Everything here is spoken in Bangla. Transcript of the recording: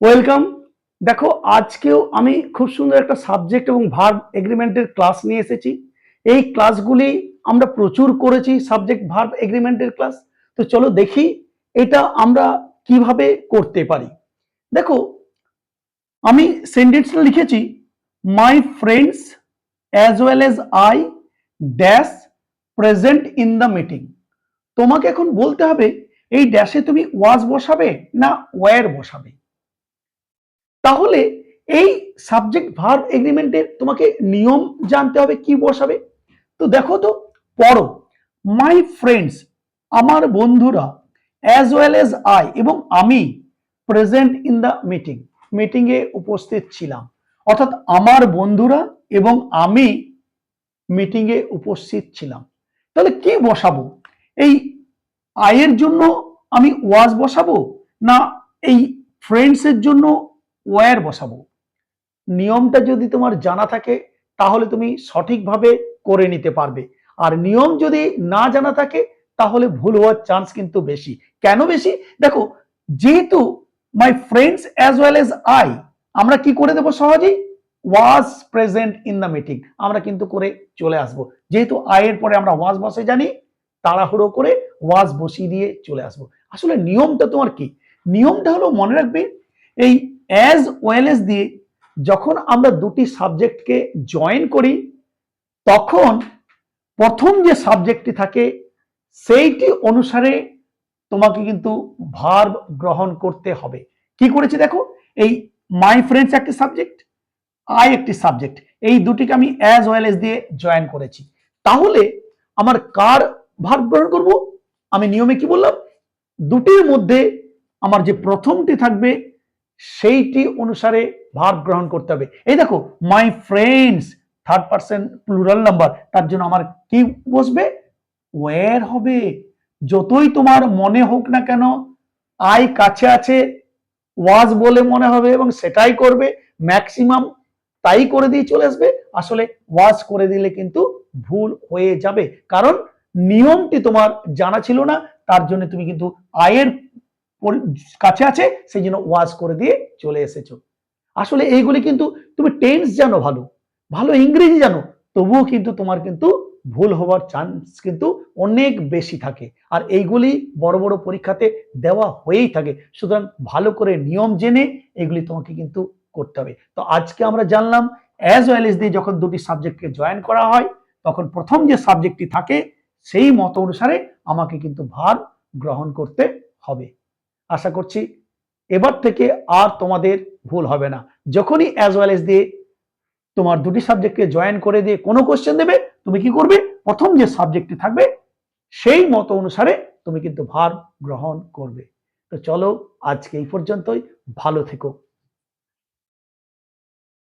ওয়েলকাম। দেখো, আজকেও আমি খুব সুন্দর একটা সাবজেক্ট এবং ভার্ব এগ্রিমেন্টের ক্লাস নিয়ে এসেছি। এই ক্লাসগুলি আমরা প্রচুর করেছি, সাবজেক্ট ভার্ব এগ্রিমেন্টের ক্লাস। তো চলো দেখি এটা আমরা কীভাবে করতে পারি। দেখো, আমি সেন্টেন্সটা লিখেছি my friends as well as I dash present in the meeting তোমাকে এখন বলতে হবে, এই ড্যাশে তুমি ওয়াজ বসাবে না ওয়ার বসাবে? তাহলে এই সাবজেক্ট ভার্ব এগ্রিমেন্টের তোমাকে নিয়ম জানতে হবে, কি বসাবে? তো দেখো তো, পড়ো। মাই ফ্রেন্ডস আমার বন্ধুরা অ্যাজ ওয়েল এজ আই এবং আমি প্রেজেন্ট ইন দ্য মিটিং মিটিংয়ে উপস্থিত ছিলাম। অর্থাৎ আমার বন্ধুরা এবং আমি মিটিংয়ে উপস্থিত ছিলাম। তাহলে কি বসাবো? এই আয়ের জন্য আমি ওয়াজ বসাবো না এই ফ্রেন্ডসের জন্য ওয়্যার বসাবো। নিয়মটা যদি তোমার জানা থাকে, তাহলে তুমি সঠিকভাবে করে নিতে পারবে। আর নিয়ম যদি না জানা থাকে, তাহলে ভুল হওয়ার চান্স কিন্তু বেশি। কেন বেশি? দেখো, যেহেতু my friends as well as I আমরা কি করে দেবো সহজেই? Was present in the meeting আমরা কিন্তু করে চলে আসব। যেহেতু আয়ের পরে আমরা ওয়াজ বসে জানি, তাড়াহুড়ো করে ওয়াজ বসিয়ে দিয়ে চলে আসব। আসলে নিয়মটা তোমার কি? নিয়মটা হলো মনে রাখবে, এই অ্যাজ ওয়েল এস দিয়ে যখন আমরা দুটি সাবজেক্টকে জয়েন করি, তখন প্রথম যে সাবজেক্টটি থাকে, সেইটি অনুসারে তোমাকে কিন্তু ভার্ব গ্রহণ করতে হবে। কি করেছি দেখো? এই মাই ফ্রেন্ডস একটি সাবজেক্ট আই একটি সাবজেক্ট এই দুটিকে আমি অ্যাজ ওয়েল এস দিয়ে জয়েন করেছি। তাহলে আমার কার ভার্ব গ্রহণ করব? আমি নিয়মে কি বললাম? দুটির মধ্যে আমার যে প্রথমটি থাকবে সেইটি অনুসারে ভার্ব গ্রহণ করতে হবে। এই দেখো my friends third person plural number তার জন্য আমার কি বসবে? ওয়ার হবে। যতই তোমার মনে হোক না কেন আই কাছে আছে ওয়াজ বলে মনে হবে এবং সেটাই করবে ম্যাক্সিমাম তাই করে দিয়ে চলে আসবে। আসলে ওয়াজ করে দিলে কিন্তু ভুল হয়ে যাবে। কারণ নিয়মটি তোমার জানা ছিল না, তার জন্য তুমি কিন্তু আয়ের কাছে আছে, সেই জন্য ওয়াজ করে দিয়ে চলে এসেছ। আসলে এইগুলি কিন্তু তুমি টেন্স জানো ভালো ভালো ইংরেজি জানো, তবুও কিন্তু তোমার কিন্তু ভুল হওয়ার চান্স কিন্তু অনেক বেশি থাকে। আর এইগুলি বড় বড় পরীক্ষাতে দেওয়া হয়েই থাকে। সুতরাং ভালো করে নিয়ম জেনে এগুলি তোমাকে কিন্তু করতে হবে। তো আজকে আমরা জানলাম অ্যাজ ওয়েল এস দিয়ে যখন দুটি সাবজেক্টকে জয়েন করা হয়, তখন প্রথম যে সাবজেক্টটি থাকে, সেই মত অনুসারে আমাকে কিন্তু ভার গ্রহণ করতে হবে। আশা করছি এবার থেকে আর তোমাদের ভুল হবে না। যখনই অ্যাজ ওয়েল এস দিয়ে তোমার দুটি সাবজেক্টকে জয়েন করে দিয়ে কোনো কোশ্চেন দেবে, তুমি কি করবে? প্রথম যে সাবজেক্টটি থাকবে, সেই মত অনুসারে তুমি কিন্তু ভার গ্রহণ করবে। তো চলো আজকে এই পর্যন্তই। ভালো থেকো।